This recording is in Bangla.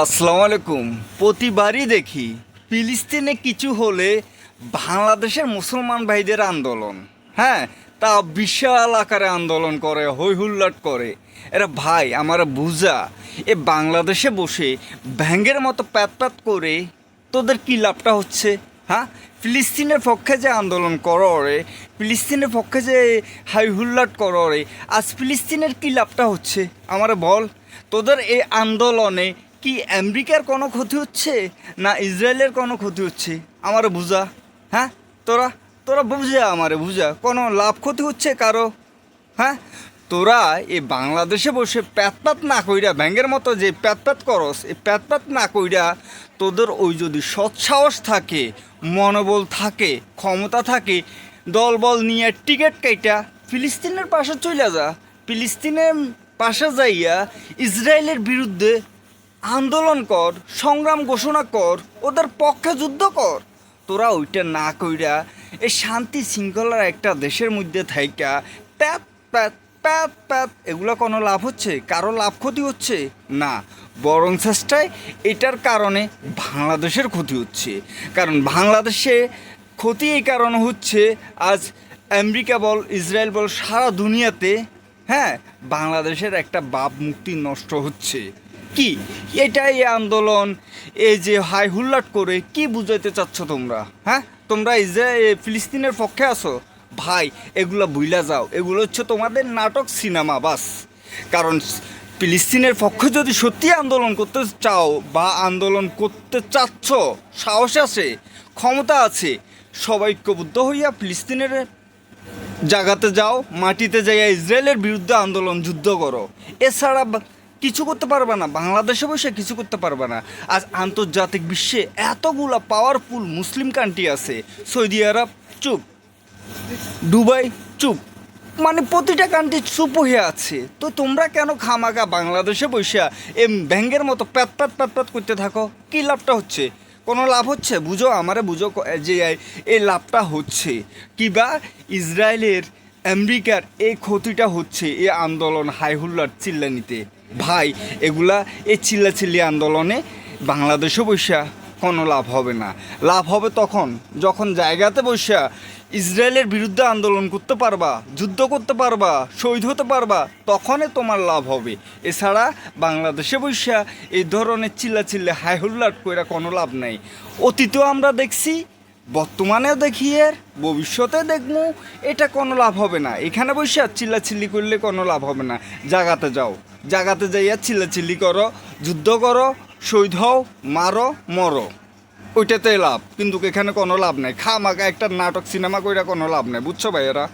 আসসালামু আলাইকুম প্রতিবারই দেখি ফিলিস্তিনে কিছু হলে বাংলাদেশের মুসলমান ভাইদের আন্দোলন। হ্যাঁ তা বিশাল আকারে আন্দোলন করে হই হুল্লাট করে। এরা ভাই, আমার বুঝা, এ বাংলাদেশে বসে ব্যাঙ্গের মতো প্যাত প্যাত করে তোদের কী লাভটা হচ্ছে? হ্যাঁ ফিলিস্তিনের পক্ষে যে আন্দোলন করো ফিলিস্তিনের পক্ষে যে হাই হুল্লাট করো আজ ফিলিস্তিনের কী লাভটা হচ্ছে? আমার বল, তোদের এই আন্দোলনে কি আমেরিকার কোনো ক্ষতি হচ্ছে না ইসরায়েলের কোনো ক্ষতি হচ্ছে? আমারে বুঝা হ্যাঁ? তোরা তোরা বুঝা আমারে বুঝা, কোনো লাভ ক্ষতি হচ্ছে কারও? হ্যাঁ? তোরা এই বাংলাদেশে বসে প্যাতপ্যাত না কইরা ব্যাঙ্গের মতো যে প্যাতপ্যাত করস, এই প্যাতপ্যাত না কইরা তোদের ওই যদি সৎসাহস থাকে, মনোবল থাকে, ক্ষমতা থাকে, দলবল নিয়ে টিকিট কাইটা ফিলিস্তিনের পাশে চলে যা। ফিলিস্তিনের পাশে যাইয়া ইসরায়েলের বিরুদ্ধে আন্দোলন কর, সংগ্রাম ঘোষণা কর, ওদের পক্ষে যুদ্ধ কর। তোরা ওইটা না কইরা এই শান্তি শৃঙ্খলার একটা দেশের মধ্যে থাইকা প্যাত প্যাত প্যাত প্যাত এগুলো কোনো লাভ হচ্ছে? কারও লাভ ক্ষতি হচ্ছে? না। বরং চেষ্টায় এটার কারণে বাংলাদেশের ক্ষতি হচ্ছে। কারণ বাংলাদেশে ক্ষতি এই কারণে হচ্ছে, আজ আমেরিকা বল, ইসরায়েল বল, সারা দুনিয়াতে হ্যাঁ বাংলাদেশের একটা বাপ মুক্তি নষ্ট হচ্ছে। কি? এটাই আন্দোলন, এই যে হাই হুল্লাট করে, কি বুঝাইতে চাচ্ছ তোমরা? হ্যাঁ? তোমরা ইসরায়েল ফিলিস্তিনের পক্ষে আছো? ভাই, এগুলো বুইলা যাও। এগুলো হচ্ছে তোমাদের নাটক সিনেমা, বাস। কারণ ফিলিস্তিনের পক্ষে যদি সত্যি আন্দোলন করতে চাও বা আন্দোলন করতে চাচ্ছ, সাহস আছে, ক্ষমতা আছে, সবাই ঐক্যবদ্ধ হইয়া ফিলিস্তিনের জায়গাতে যাও, মাটিতে যাইয়া ইসরায়েলের বিরুদ্ধে আন্দোলন যুদ্ধ করো। এছাড়া কিছু করতে পারবে না, বাংলাদেশে বসে কিছু করতে পারবে না। আজ আন্তর্জাতিক বিশ্বে এতগুলা পাওয়ারফুল মুসলিম কান্ট্রি আছে, সৌদি আরব, চুপ। দুবাই, চুপ। মানে প্রতিটা কান্ট্রি চুপ হয়ে আছে। তো তোমরা কেন খামাকা বাংলাদেশে বসে এম ব্যাঙ্গের মতো প্যাত প্যাত প্যাত প্যাত করতে থাকো? কী লাভটা হচ্ছে? কোনো লাভ হচ্ছে? বুঝো, আমারে বুঝো যে এই লাভটা হচ্ছে। কিবা ইসরায়েলের আমেরিকার এই ক্ষতিটা হচ্ছে এই আন্দোলন হাইহুল্লার চিল্লানিতে। ভাই, এগুলা এই চিল্লাচিল্লি আন্দোলনে বাংলাদেশে বসা কোনো লাভ হবে না। লাভ হবে তখন যখন জায়গাতে বসা ইসরায়েলের বিরুদ্ধে আন্দোলন করতে পারবা, যুদ্ধ করতে পারবা, শহীদ হতে পারবা, তখনই তোমার লাভ হবে। এছাড়া বাংলাদেশে বসা এই ধরনের চিল্লা চিল্লে হাই হুল্লাট করে কোনো লাভ নেই। অতীতেও আমরা দেখছি বর্তমানেও দেখি এর, ভবিষ্যতে দেখব, এটা কোনো লাভ হবে না। এখানে বসে আর চিল্লাচিল্লি করলে কোনো লাভ হবে না। জাগাতে যাও। জাগাতে যাইয়া চিল্লাচিল্লি করো, যুদ্ধ করো, শহীদ হও, মারো, মরো। ওইটাতে লাভ। কিন্তু এখানে কোনো লাভ নাই। খা মাকা একটা নাটক, সিনেমা কইরা কোনো লাভ নাই। বুঝছ ভাইয়েরা?